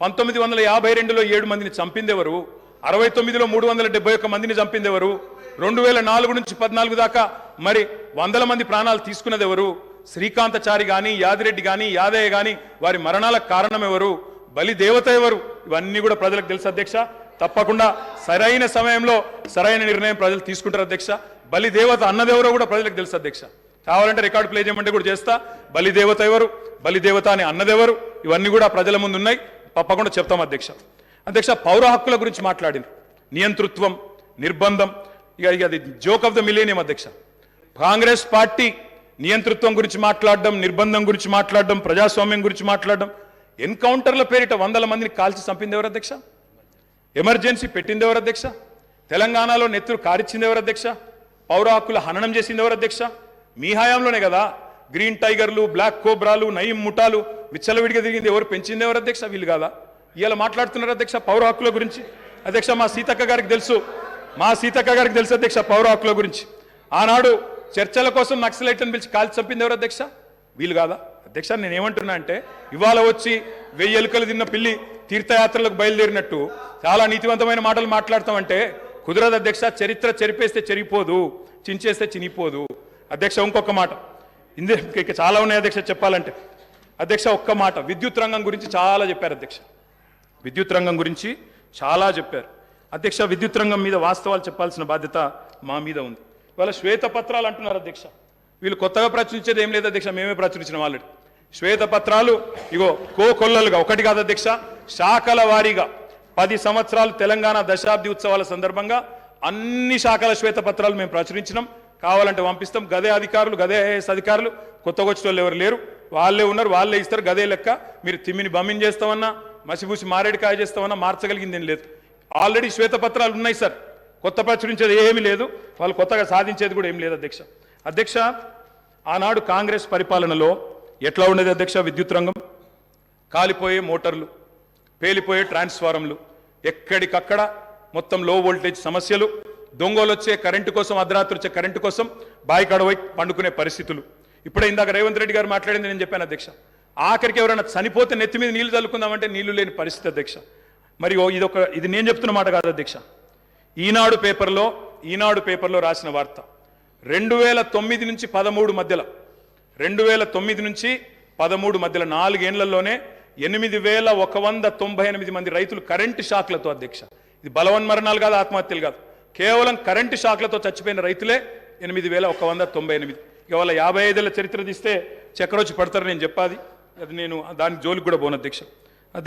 పంతొమ్మిది వందల యాభై రెండులో ఏడు మందిని చంపిందెవరు? అరవై తొమ్మిదిలో మూడు వందల డెబ్బై ఒక్క మందిని చంపిందెవరు? రెండు వేల నాలుగు నుంచి పద్నాలుగు దాకా మరి వందల మంది ప్రాణాలు తీసుకున్నదెవరు? శ్రీకాంతచారి కానీ యాదిరెడ్డి కానీ యాదయ్య కానీ వారి మరణాలకు కారణం ఎవరు బలి దేవత ఎవరు? ఇవన్నీ కూడా ప్రజలకు తెలుసు అధ్యక్ష. తప్పకుండా సరైన సమయంలో సరైన నిర్ణయం ప్రజలు తీసుకుంటారు అధ్యక్ష. బలి దేవత అన్నదెవరో కూడా ప్రజలకు తెలుసు అధ్యక్ష. కావాలంటే రికార్డు ప్లే చేయమంటే కూడా చేస్తా. బలి దేవత ఎవరు? బలి దేవత అని అన్నదెవరు? ఇవన్నీ కూడా ప్రజల ముందు ఉన్నాయి తప్పకుండా చెప్తాం అధ్యక్ష. అధ్యక్ష పౌర హక్కుల గురించి మాట్లాడింది నియంతృత్వం నిర్బంధం ఇక ఇక అది జోక్ ఆఫ్ ద మిలేనియం అధ్యక్ష. కాంగ్రెస్ పార్టీ నియంతృత్వం గురించి మాట్లాడడం నిర్బంధం గురించి మాట్లాడడం ప్రజాస్వామ్యం గురించి మాట్లాడడం ఎన్కౌంటర్ల పేరిట వందల మందిని కాల్చి చంపింది ఎవరు అధ్యక్ష? ఎమర్జెన్సీ పెట్టింది ఎవరు అధ్యక్ష? తెలంగాణలో నెత్తురు కారిచ్చింది ఎవరు అధ్యక్ష? పౌర హక్కుల హననం చేసింది ఎవరు అధ్యక్ష? మీ హయాంలోనే కదా గ్రీన్ టైగర్లు బ్లాక్ కోబ్రాలు నయీం ముఠాలు. విచ్చలవిడిగా తిరిగింది ఎవరు? పెంచింది ఎవరు అధ్యక్ష? వీళ్ళు కాదా? ఇలా మాట్లాడుతున్నారు అధ్యక్ష పౌర హక్కుల గురించి. అధ్యక్ష మా సీతక్క గారికి తెలుసు. మా సీతక్క గారికి తెలుసు అధ్యక్ష పౌర హక్కుల గురించి. ఆనాడు చర్చల కోసం నక్సలైట్లను పిలిచి కాల్చి చంపింది ఎవరు అధ్యక్ష? వీళ్ళు కాదా? అధ్యక్ష నేనేమంటున్నా అంటే ఇవాళ వచ్చి వెయ్యి ఎలుకలు తిన్న పిల్లి తీర్థయాత్రలకు బయలుదేరినట్టు చాలా నీతివంతమైన మాటలు మాట్లాడతామంటే కుదరదు అధ్యక్ష చరిత్ర చెరిపేస్తే చెరిగిపోదు చించేస్తే చినిపోదు అధ్యక్ష ఇంకొక మాట. ఇందే ఇక చాలా ఉన్నాయి అధ్యక్ష చెప్పాలంటే. అధ్యక్ష ఒక్క మాట. విద్యుత్ రంగం గురించి చాలా చెప్పారు అధ్యక్ష. విద్యుత్ రంగం గురించి చాలా చెప్పారు. అధ్యక్ష విద్యుత్ రంగం మీద వాస్తవాలు చెప్పాల్సిన బాధ్యత మా మీద ఉంది. ఇవాళ శ్వేతపత్రాలు అంటున్నారు అధ్యక్ష. వీళ్ళు కొత్తగా ప్రచురించేది ఏం లేదు అధ్యక్ష మేమే ప్రచురించిన వాళ్ళు శ్వేతపత్రాలు ఇగో కో కొల్లలుగా ఒకటి కాదు అధ్యక్ష శాఖల వారీగా పది సంవత్సరాలు తెలంగాణ దశాబ్ది ఉత్సవాల సందర్భంగా అన్ని శాఖల శ్వేతపత్రాలు మేము ప్రచురించినాం. కావాలంటే పంపిస్తాం. గదే అధికారులు గదే ఐఏఎస్ అధికారులు. కొత్తగా వచ్చిన వాళ్ళు ఎవరు లేరు. వాళ్ళే ఉన్నారు వాళ్ళే ఇస్తారు. గదే లెక్క. మీరు తిమ్మిని బమ్మిని చేస్తామన్నా మసిబూసి మారేడికాయ చేస్తామన్నా మార్చగలిగింది ఏం లేదు. ఆల్రెడీ శ్వేతపత్రాలు ఉన్నాయి సార్. కొత్త ప్రచురించేది ఏమీ లేదు. వాళ్ళు కొత్తగా సాధించేది కూడా ఏం లేదు అధ్యక్ష. అధ్యక్ష ఆనాడు కాంగ్రెస్ పరిపాలనలో ఎట్లా ఉండేది అధ్యక్ష విద్యుత్ రంగం? కాలిపోయే మోటార్లు పేలిపోయే ట్రాన్స్ఫారంలు ఎక్కడికక్కడ మొత్తం లో వోల్టేజ్ సమస్యలు దొంగలు వచ్చే కరెంటు కోసం అర్ధరాత్రి వచ్చే కరెంటు కోసం బాయి కడవై పండుకునే పరిస్థితులు. ఇప్పుడే ఇందాక రేవంత్ రెడ్డి గారు మాట్లాడింది నేను చెప్పాను అధ్యక్ష. ఆఖరికి ఎవరైనా చనిపోతే నెత్తి మీద నీళ్ళు చల్లుకుందామంటే నీళ్ళు లేని పరిస్థితి అధ్యక్ష. మరి ఓ ఇదొక ఇది నేను చెప్తున్న మాట కాదు అధ్యక్ష. ఈనాడు పేపర్లో ఈనాడు పేపర్లో రాసిన వార్త. రెండు వేల తొమ్మిది నుంచి పదమూడు మధ్యలో రెండు వేల తొమ్మిది నుంచి పదమూడు మధ్యలో నాలుగేళ్ళలోనే ఎనిమిది వేల ఒక వంద తొంభై ఎనిమిది మంది రైతులు కరెంటు షాక్లతో అధ్యక్ష. ఇది బలవన్మరణాలు కాదు ఆత్మహత్యలు కాదు. కేవలం కరెంటు షాక్లతో చచ్చిపోయిన రైతులే ఎనిమిది వేల ఒక వంద తొంభై ఎనిమిది. ఇవాళ యాభై ఐదేళ్ళ చరిత్ర తీస్తే చక్కెరొచ్చి పడతారు నేను చెప్పాది అది నేను దాని జోలికి కూడా పోను అధ్యక్ష.